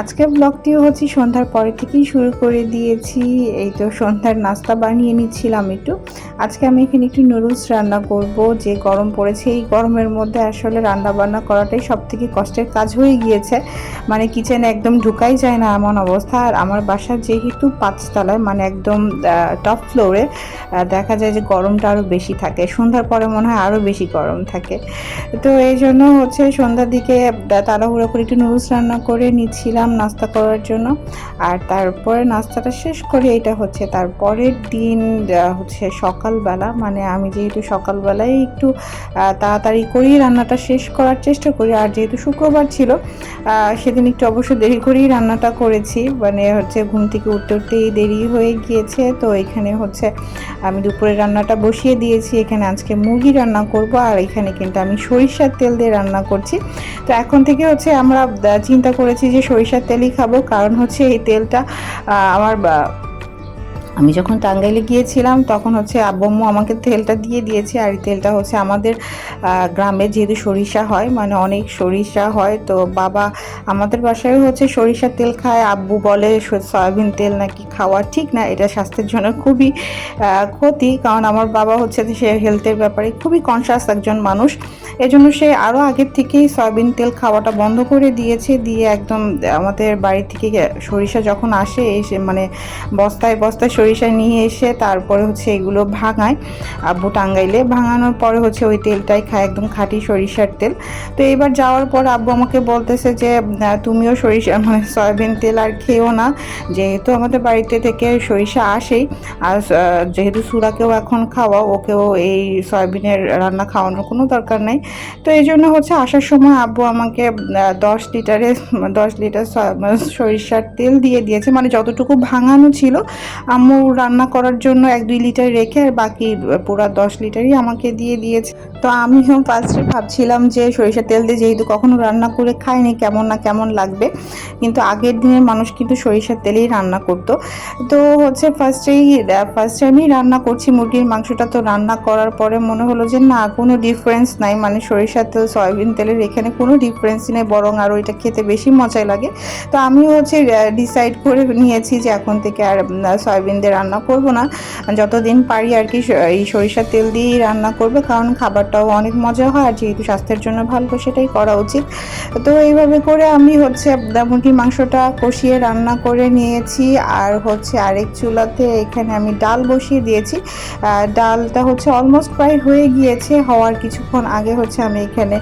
আজকের ব্লগটিও হচ্ছে সন্ধ্যার পরে থেকেই শুরু করে দিয়েছি। এই তো সন্ধ্যার নাস্তা বানিয়ে নিচ্ছিলাম একটু। আজকে আমি এখানে একটু নুডলস রান্না করব। যে গরম পড়েছে, এই গরমের মধ্যে আসলে রান্না বান্না করাটাই সব থেকে কষ্টের কাজ হয়ে গিয়েছে। মানে কিচেনে একদম ঢুকাই যায় না এমন অবস্থা। আর আমার বাসা যেহেতু পাঁচতলায় মানে একদম টপ ফ্লোরে দেখা যায় যে গরমটা আরও বেশি থাকে। সন্ধ্যার পরে মনে হয় আরও বেশি গরম থাকে। তো এই জন্য হচ্ছে সন্ধ্যার দিকে তাড়াহুড়ো করে একটু নুডলস রান্না করে নিচ্ছিলাম। নাস্তা করার জন্য। আর তারপরে নাস্তাটা শেষ করে এটা হচ্ছে তারপরের দিন হচ্ছে সকালবেলা। মানে আমি যেহেতু সকালবেলায় একটু তাড়াতাড়ি করেই রান্নাটা শেষ করার চেষ্টা করি। আর যেহেতু শুক্রবার ছিল সেদিন একটু অবশ্য দেরি করেই রান্নাটা করেছি। মানে হচ্ছে ঘুম থেকে উঠতে উঠতেই দেরি হয়ে গিয়েছে। তো এখানে হচ্ছে আমি দুপুরে রান্নাটা বসিয়ে দিয়েছি। এখানে আজকে মুরগি রান্না করব। আর এখানে কিন্তু আমি সরিষার তেল দিয়ে রান্না করছি। তো এখন থেকে হচ্ছে আমরা চিন্তা করেছি যে সরিষার তেলই খাব। কারণ হচ্ছে এই তেলটা আমার আমি যখন টাঙ্গাইলে গিয়েছিলাম, তখন হচ্ছে আব্বম্মু আমাকে তেলটা দিয়ে দিয়েছে আর এই তেলটা হচ্ছে আমাদের গ্রামে যেহেতু সরিষা হয় মানে অনেক সরিষা হয়, তো বাবা আমাদের বাসায় হচ্ছে সরিষার তেল খায়। আব্বু বলে সয়াবিন তেল নাকি খাওয়া ঠিক না, এটা স্বাস্থ্যের জন্য খুবই ক্ষতি। কারণ আমার বাবা হচ্ছে সে হেলথের ব্যাপারে খুবই কনসাস একজন মানুষ। এজন্য সে আরও আগের থেকেই সয়াবিন তেল খাওয়াটা বন্ধ করে দিয়েছে, দিয়ে একদম আমাদের বাড়ি থেকে সরিষা যখন আসে, এসে মানে বস্তায় বস্তায় সরিষা নিয়ে এসে তারপরে হচ্ছে এগুলো ভাঙায়। আব্বু টাঙ্গাইলে ভাঙানোর পরে হচ্ছে ওই তেলটাই খায়, একদম খাঁটি সরিষার তেল। তো এবার যাওয়ার পর আব্বু আমাকে বলতেছে যে তুমিও সরিষা মানে সয়াবিন তেল আর খেও না। যেহেতু আমাদের বাড়িতে থেকে সরিষা আসেই, আর যেহেতু সুরাকেও এখন খাওয়া, ওকেও এই সয়াবিনের রান্না খাওয়ানোর কোনো দরকার নেই। তো এই জন্য হচ্ছে আসার সময় আব্বু আমাকে দশ লিটারে, দশ লিটার মানে সরিষার তেল দিয়ে দিয়েছে। মানে যতটুকু ভাঙানো ছিল, আম্মু রান্না করার জন্য এক দুই লিটার রেখে আর বাকি পুরো দশ লিটারই আমাকে দিয়ে দিয়েছে। তো আমিও ফার্স্টে ভাবছিলাম যে সরিষার তেল দিয়ে যেহেতু কখনো রান্না করে খাইনি, কেমন না কেমন লাগবে, কিন্তু আগের দিনের মানুষ কিন্তু সরিষার তেলেই রান্না করতো। তো হচ্ছে ফার্স্টেই ফার্স্ট টাইমই রান্না করছি, মুরগির মাংসটা তো রান্না করার পরে মনে হলো যে না, কোনো ডিফারেন্স নাই মানে সরিষার তেল, সয়াবিন তেলের এখানে কোনো ডিফারেন্সই নেই, বরং আরও এটা খেতে বেশি মজাই লাগে। তো আমিও হচ্ছে ডিসাইড করে নিয়েছি যে এখন থেকে আর সয়াবিন দিয়ে রান্না করব না। যতদিন পারি আর কি এই সরিষার তেল দিয়েই রান্না করবে কারণ খাবারটাও অনেক মজা হয় আর যেহেতু স্বাস্থ্যের জন্য ভালো সেটাই করা উচিত। তো এইভাবে করে আমি হচ্ছে আহ, মুরগির মাংসটা কষিয়ে রান্না করে নিয়েছি। আর হচ্ছে আরেক চুলাতে এখানে আমি ডাল বসিয়ে দিয়েছি। ডালটা হচ্ছে অলমোস্ট প্রায় হয়ে গিয়েছে হওয়ার কিছুক্ষণ আগে হচ্ছে আমি এখানে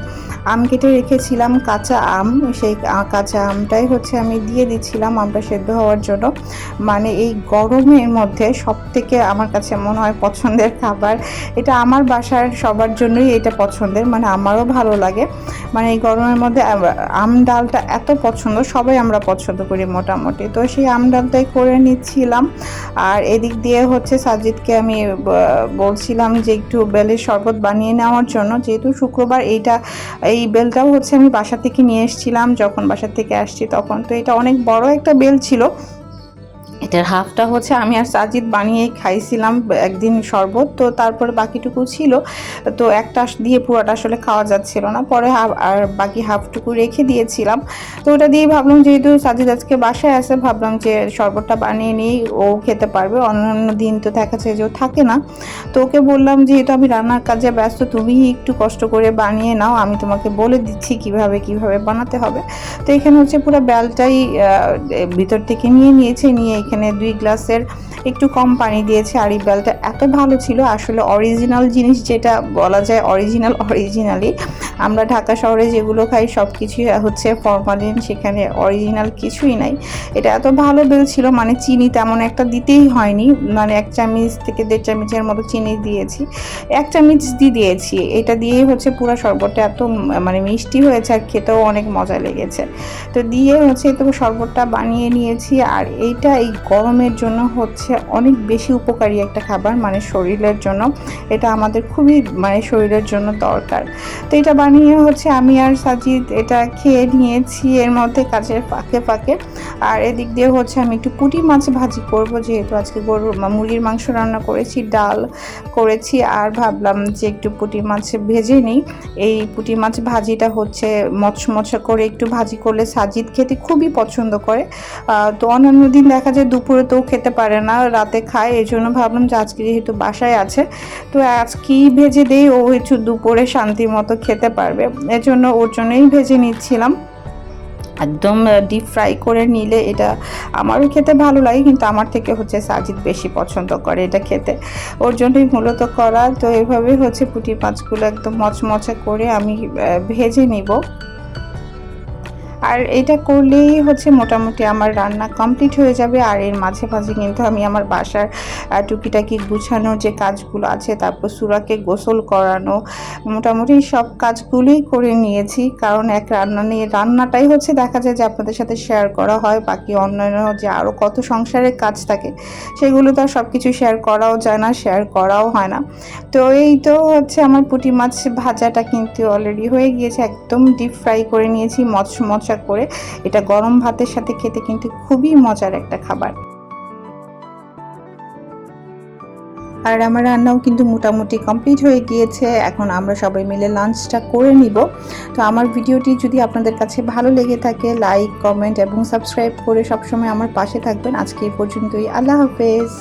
আম কেটে রেখেছিলাম, কাঁচা আম, সেই কাঁচা আমটাই হচ্ছে আমি দিয়ে দিচ্ছিলাম আমটা সেদ্ধ হওয়ার জন্য। মানে এই গরমের মধ্যে সব থেকে আমার কাছে মনে হয় পছন্দের খাবার, এটা আমার বাসার সবার জন্যই এটা পছন্দের মানে আমারও ভালো লাগে। মানে এই গরমের মধ্যে আম- ডালটা এত পছন্দ, সবাই আমরা পছন্দ করি মোটামুটি। তো সেই আম ডালটাই করে নিচ্ছিলাম। আর এদিক দিয়ে হচ্ছে সাজিদকে আমি বলছিলাম যে একটু বেলের শরবত বানিয়ে নেওয়ার জন্য, যেহেতু শুক্রবার এইটা এই বেলটাও হচ্ছে আমি বাসা থেকে নিয়ে এসেছিলাম। যখন বাসা থেকে আসছি তখন তো এটা অনেক বড় একটা বেল ছিল। এটার হাফটা হচ্ছে আমি আর সাজিদ বানিয়ে খাইছিলাম একদিন শরবত, তো তারপরে বাকিটুকু ছিল। তো একটা দিয়ে পুরোটা আসলে খাওয়া যাচ্ছিল না। পরে আর বাকি হাফটুকু রেখে দিয়েছিলাম। তো ওটা দিয়ে ভাবলাম যেহেতু সাজিদ আজকে বাসায় আছে, ভাবলাম যে শরবতটা বানিয়ে নিই ও খেতে পারবে। অন্যান্য দিন তো দেখা যায় যে ও থাকে না। তো ওকে বললাম, যেহেতু আমি রান্নার কাজে ব্যস্ত তুমি একটু কষ্ট করে বানিয়ে নাও। আমি তোমাকে বলে দিচ্ছি কীভাবে কীভাবে বানাতে হবে। তো এখানে হচ্ছে পুরো বেলটাই ভিতর থেকে নিয়ে নিয়েছে, নিয়ে এখানে দুই গ্লাসের একটু কম পানি দিয়েছে আর এই বেলটা এত ভালো ছিল, আসলে অরিজিনাল জিনিস যেটা বলা যায় অরিজিনাল অরিজিনালি আমরা ঢাকা শহরে যেগুলো খাই সব কিছুই হচ্ছে ফরমালিন, সেখানে অরিজিনাল কিছুই নাই। এটা এত ভালো বেল ছিল মানে চিনি তেমন একটা দিতেই হয়নি মানে এক চামচ থেকে দেড় চামচের মতো চিনি দিয়েছি। এক চামচ দিয়ে দিয়েছি, এটা দিয়েই হচ্ছে পুরো শরবতটা এত মানে মিষ্টি হয়েছে আর খেতেও অনেক মজা লেগেছে। তো দিয়ে হচ্ছে তো শরবতটা বানিয়ে নিয়েছি, আর এইটা এই গরমের জন্য হচ্ছে অনেক বেশি উপকারী একটা খাবার মানে শরীরের জন্য। এটা আমাদের খুবই মানে শরীরের জন্য দরকার। তো এটা বানিয়ে হচ্ছে আমি আর সাজিদ এটা খেয়ে নিয়েছি এর মধ্যে কাজের ফাঁকে ফাঁকে। আর এদিক দিয়ে হচ্ছে আমি একটু পুঁটি মাছ ভাজি করব, যেহেতু আজকে গরুর মুরগির মাংস রান্না করেছি, ডাল করেছি, আর ভাবলাম যে একটু পুঁটি মাছ ভেজে নিই। এই পুঁটি মাছ ভাজিটা হচ্ছে মচমচা করে একটু ভাজি করলে সাজিদ খেতে খুবই পছন্দ করে। তো অন্যান্য দিন দেখা যায় দুপুরে তো খেতে পারে না, রাতে খায় এই জন্য ভাবলাম যে আজকে যেহেতু বাসায় আছে, তো আজকেই ভেজে দেই, ও একটু দুপুরে শান্তি মতো খেতে পারবে। এজন্য ওর জন্যই ভেজে নিচ্ছিলাম। একদম ডিপ ফ্রাই করে নিলে এটা আমারও খেতে ভালো লাগে, কিন্তু আমার থেকে হচ্ছে সাজিদ বেশি পছন্দ করে এটা খেতে। ওর জন্যই মূলত করা। তো এভাবে হচ্ছে পুঁটি মাছগুলো একদম মচমচে করে আমি ভেজে নিব। আর এটা করলেই হচ্ছে মোটামুটি আমার রান্না কমপ্লিট হয়ে যাবে। আর এর মাঝে মাঝে কিন্তু আমি আমার বাসার টুকিটাকি গুছানো যে কাজগুলো আছে, তারপর সুরাকে গোসল করানো, মোটামুটি সব কাজগুলোই করে নিয়েছি। কারণ এক রান্না নিয়ে, রান্নাটাই হচ্ছে দেখা যায় যে আপনাদের সাথে শেয়ার করা হয়, বাকি অন্যান্য যে আরও কত সংসারের কাজ থাকে, সেগুলো তো আর সব কিছু শেয়ার করাও যায় না শেয়ার করাও হয় না। তো এই তো হচ্ছে আমার পুঁটি মাছ ভাজাটা কিন্তু অলরেডি হয়ে গিয়েছে, একদম ডিপ ফ্রাই করে নিয়েছি মচমচা করে এটা গরম ভাতের সাথে খেতে কিন্তু খুবই মজার একটা খাবার। আর আমার রান্নাও কিন্তু মোটামুটি কমপ্লিট হয়ে গিয়েছে। এখন আমরা সবাই মিলে লাঞ্চটা করে নিব। তো আমার ভিডিওটি যদি আপনাদের কাছে ভালো লেগে থাকে লাইক কমেন্ট এবং সাবস্ক্রাইব করে সবসময় আমার পাশে থাকবেন। আজকে এই পর্যন্তই। আল্লাহ হাফেজ।